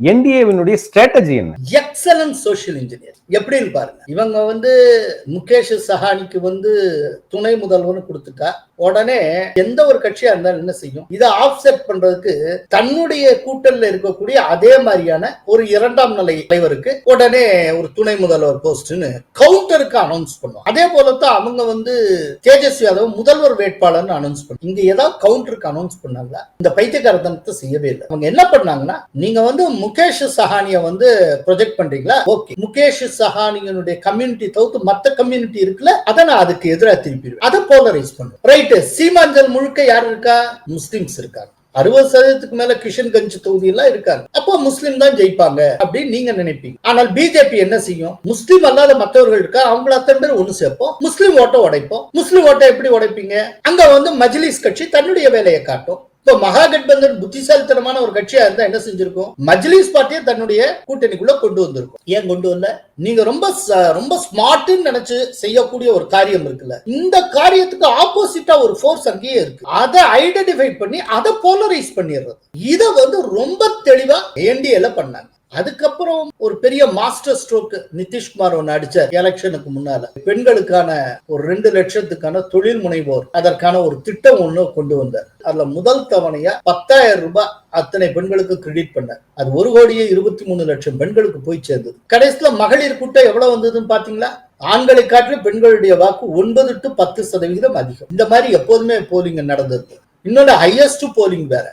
என்டிஏவினுடைய strategy என்ன? Excellent social engineer எப்படின்னு பாருங்க. இவங்க வந்து முகேஷ் சஹானிக்கு வந்து துணை முதல்வர்னு கொடுத்துட்டா உடனே எந்த ஒரு கட்சியா இருந்தாலும் என்ன செய்யும்? இதை ஆஃப்செட் பண்றதுக்கு தன்னுடைய கூட்டல்ல இருக்கக்கூடிய அதே மாதிரியான ஒரு இரண்டாம் நிலை தலைவருக்கு உடனே ஒரு துணை முதல்வர் போஸ்ட்னு கவுண்டருக்கு அனௌன்ஸ் பண்ணும். அதே போலத்தான் அவங்க வந்து தேஜஸ்வி யாதவ் முதல்வர் வேட்பாளர்னு அனௌன்ஸ் பண்ணி இங்க ஏதாவது கவுண்டருக்கு அனௌன்ஸ் பண்ணாங்களா? இந்த பைத்தியகாரத்தனத்தை செய்யவே இல்லை. அவங்க என்ன பண்ணாங்கன்னா நீங்க வந்து முகேஷ் சஹானிய வந்து ப்ரொஜெக்ட் பண்றீங்களா? ஓகே. முகேஷ் சஹானியனுடைய கம்யூனிட்டி தவிர்த்து மத்த கம்யூனிட்டி இருக்குல்ல அதை நான் அதுக்கு எதிராக திருப்பிடுவேன். அதை போலரைஸ் பண்ணுவேன் ரைட்டு சீமாஞ்சல் முழுக்க யார் இருக்கா? முஸ்லிம்ஸ் இருக்காங்க. அறுபது சதவீதத்துக்கு மேல கிஷன்கஞ்ச் தொகுதி எல்லாம் இருக்காங்க. அப்போ முஸ்லிம் தான் ஜெயிப்பாங்க அப்படின்னு நீங்க நினைப்பீங்க. ஆனால் பிஜேபி என்ன செய்யும்? முஸ்லீம் அல்லாத மற்றவர்கள் இருக்கா? அவங்கள அத்தனை பேர் ஒண்ணு சேர்ப்போம். முஸ்லீம் ஓட்டை உடைப்போம். முஸ்லிம் ஓட்டை எப்படி உடைப்பீங்க? அங்க வந்து மஜ்லிஸ் கட்சி தன்னுடைய வேலையை காட்டும். இப்போ மகாகட்பந்தன் புத்திசாலித்தனமான ஒரு கட்சியா இருந்தா என்ன செஞ்சிருக்கும்? மஜ்லிஸ் பார்ட்டியை தன்னுடைய கூட்டணிக்குள்ள கொண்டு வந்திருக்கும். ஏன் கொண்டு வரல? நீங்க ரொம்ப ரொம்ப ஸ்மார்ட்னு நினைச்சு செய்யக்கூடிய ஒரு காரியம் இருக்குல்ல. இந்த காரியத்துக்கு ஆப்போசிட்டா ஒரு ஃபோர்ஸ் அங்கேயே இருக்கு. அதை ஐடென்டிஃபை பண்ணி அதை போலரைஸ் பண்ணிடுறது. இதை வந்து ரொம்ப தெளிவா என்டிஏல பண்ணாங்க. அதுக்கப்புறம் ஒரு பெரிய மாஸ்டர் ஸ்ட்ரோக் நிதிஷ்குமார் ஒன்று அடிச்சார் எலெக்ஷனுக்கு முன்னால. பெண்களுக்கான ஒரு ரெண்டு லட்சத்துக்கான தொழில் முனைவோர் அதற்கான ஒரு திட்டம் ஒன்று கொண்டு வந்தார். அதுல முதல் தவணையா பத்தாயிரம் ரூபாய் அத்தனை பெண்களுக்கு கிரெடிட் பண்ணார். அது ஒரு கோடியே இருபத்தி மூணு லட்சம் பெண்களுக்கு போய் சேர்ந்தது. கடைசியில மகளிர் கூட்டம் எவ்வளவு வந்ததுன்னு பாத்தீங்களா? ஆண்களை காட்டிலும் பெண்களுடைய வாக்கு ஒன்பது டு பத்து சதவிகிதம் அதிகம். இந்த மாதிரி எப்போதுமே போலிங் நடந்தது. இன்னொன்று ஹையஸ்ட் போலிங் வேற.